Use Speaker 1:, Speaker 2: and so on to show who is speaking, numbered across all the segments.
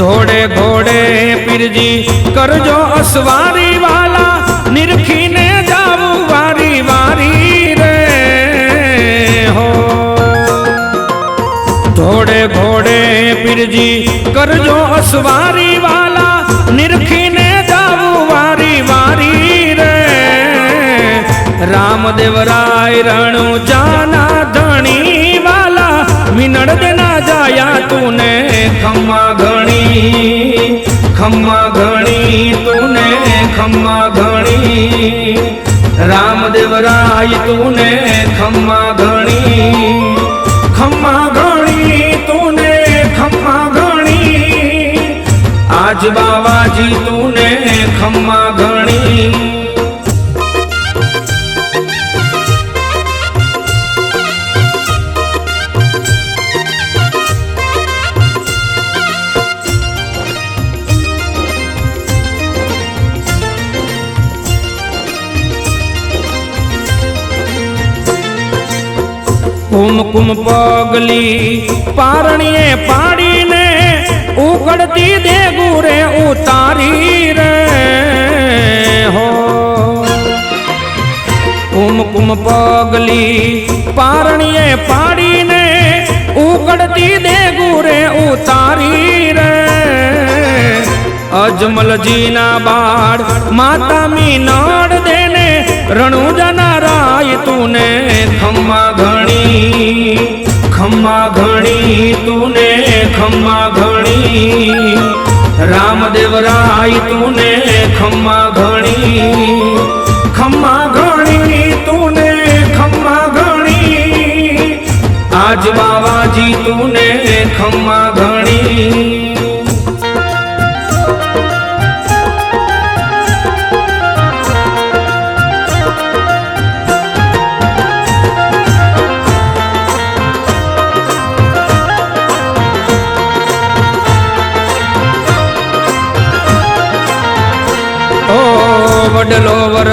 Speaker 1: ધોડે ઘોડે પીરજી કરજો અસવારી વાલા, નિરખીને જાવું વારી વારી રે. હો. ધોડે ઘોડે પીરજી કરજો અસવારી વાલા, નિરખીને જાવું વારી વારી રે. રામદેવરાય રણુ જાના ધણી વાલા વિનડ દેના જાયા તુને ખમ્મા ઘણી ખમ્મા ઘણી તુને, ખમ્મા ઘણી રામદેવરાય તુને ખમ્મા ઘણી ખમ્મા ઘણી તુને, ખમ્મા ઘણી આજ બાવાજી તુને ખમ્મા ઘણી કુમકુમ પગલી. પારણીએ પાડીને ઉકળતી દે ગુરે ઉતારી રે હો. કુમકુમ પગલી, પારણીએ પાડીને ઉકળતી દે ગુરે ઉતારી રે. અજમલજીના બાળ માતા મીનડ દેને રણુજના રાય તુને ખમ્મા ઘણી ખમ્મા ઘણી તુને ખમ્મા ઘણી રામદેવ રાય તુને ખમ્મા ઘણી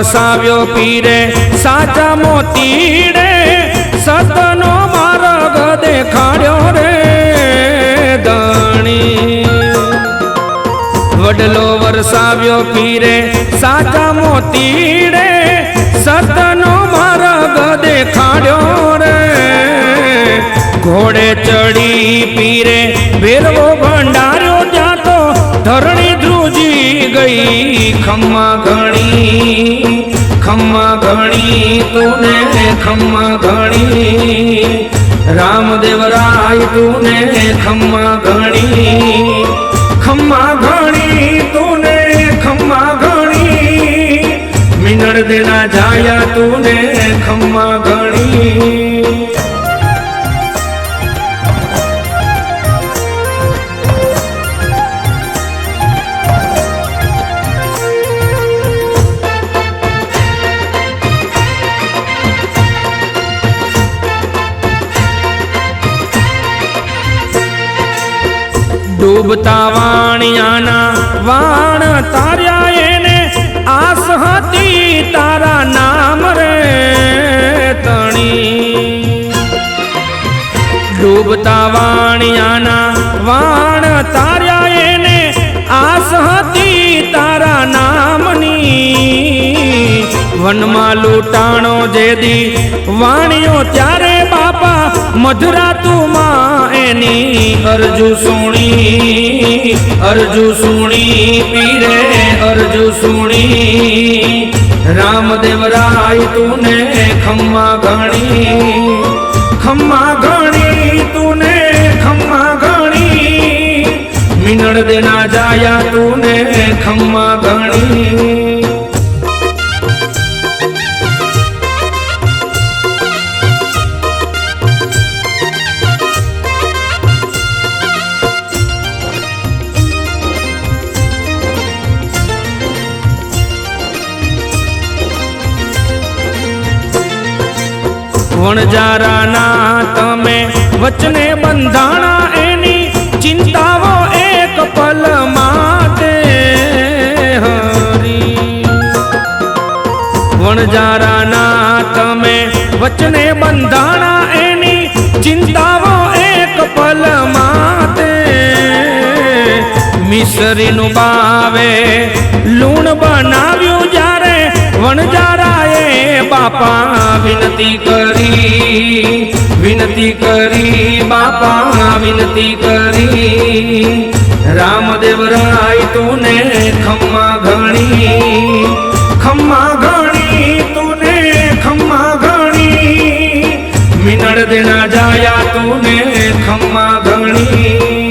Speaker 1: વરસાવ્યો પીરે, સાચા મોતીડે, સતનો માર્ગ દેખાડ્યો રે દણી વડલો વરસાવ્યો પીરે, સાચા મોતીડે, સતનો માર્ગ દેખાડ્યો રે. ઘોડે ચડી પીરે ભેરવો ભંડાર્યો જાતો ધરણી ગઈ ખમ્મા ઘણી ખમ્મા ઘણી તુને ખમ્મા ઘણી રામદેવ રાય, તુને ખમ્મા ઘણી ખમ્મા ઘણી તુને ખમ્મા ઘણી મિનળ દેના જાયા, તુને ખમ્મા ઘણી ડૂબતા વાણિયાના વાણ તાર્યા એને આસ હતી તારા નામ રે તણી. ડૂબતા વાણિયાના વાણ તાર્યા એને આસ હતી તારા નામની. વનમાં લૂંટાણો જેદી વાણિયો ત્યારે બાપા મધુરા તું એની અરજુ સુણી અરજુ સુણી, પીરે અરજુ સુણી. રામદેવ રાય તુને ખમ્મા ઘણી ખમ્મા ઘણી તુને ખમ્મા ઘણી મિનળ દેના જાયા તુને ખમ્મા ઘણી વણજારાના તમે વચને બંધાણા, એની ચિંતાઓ એક પલ માટે. હરી. વણજારાના તમે વચને બંધાણા, એની ચિંતાઓ એક પલ માટે. મિસરીનું બાવે લૂણ બનાવ્યું જ્યારે વણજારાએ બાપા વિનતી કરી. વિનતી કરી બાપા વિનતી કરી. રામદેવ રાય તુને ખમ્મા ઘણી ખમ્મા ઘણી તુને ખમ્મા ઘણી મિનળ દેના જાયા તુને ખમ્મા ઘણી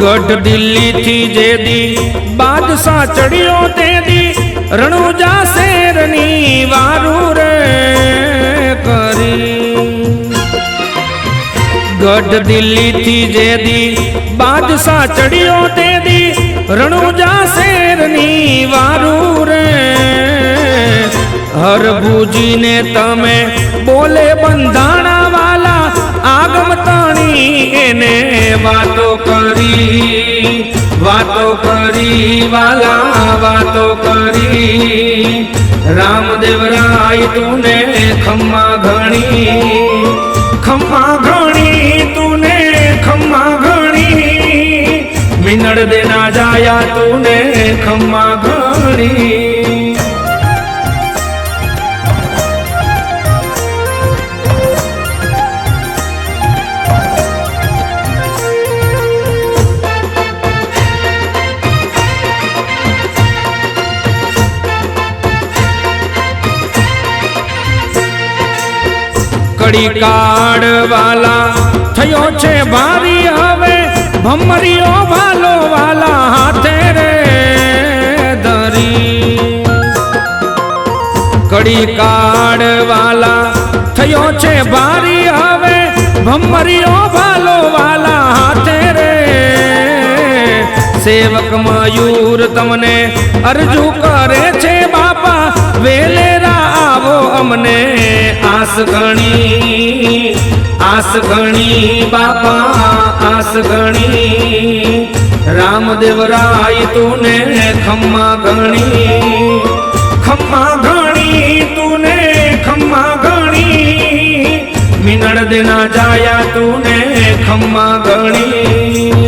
Speaker 1: ગઢ દિલ્હીથી જે દી, બાદશાહ ચડ્યો તે દી, રણુજા શેરની વારું રે કરી. ગઢ દિલ્હીથી જે દી, બાદશાહ ચડ્યો તે દી, રણુજા શેરની વારું રે. હરભુજીને તમે બોલે બંધાણા વાલા આગમ તણી એને વાતો કરી વાતો કરી, વાલા વાતો કરી. રામદેવ રાય તુને ખમ્મા ઘણી ખમ્મા ઘણી તુને ખમ્મા ઘણી મિનળ દેના જાયા તુને ખમ્મા કડી કાઢવાલા થયો છે ભારી હવે, ભમરીઓ ભાલો વાલા હાથે રે ધરી. કડી કાઢવાલા થયો છે ભારી હવે, ભમરીઓ ભાલો વાલા હાથે રે. સેવક મયુર તમને અરજુ કરે છે બાપા આવો અમને આસ ગણી આસ ગણી બાપા, આસ ગણી. રામદેવ રાય તુને ખમ્મા ગણી, ખમ્મા ઘણી તુને ખમ્મા ઘણી મિનળ દેના જાયા તુને ખમ્મા ઘણી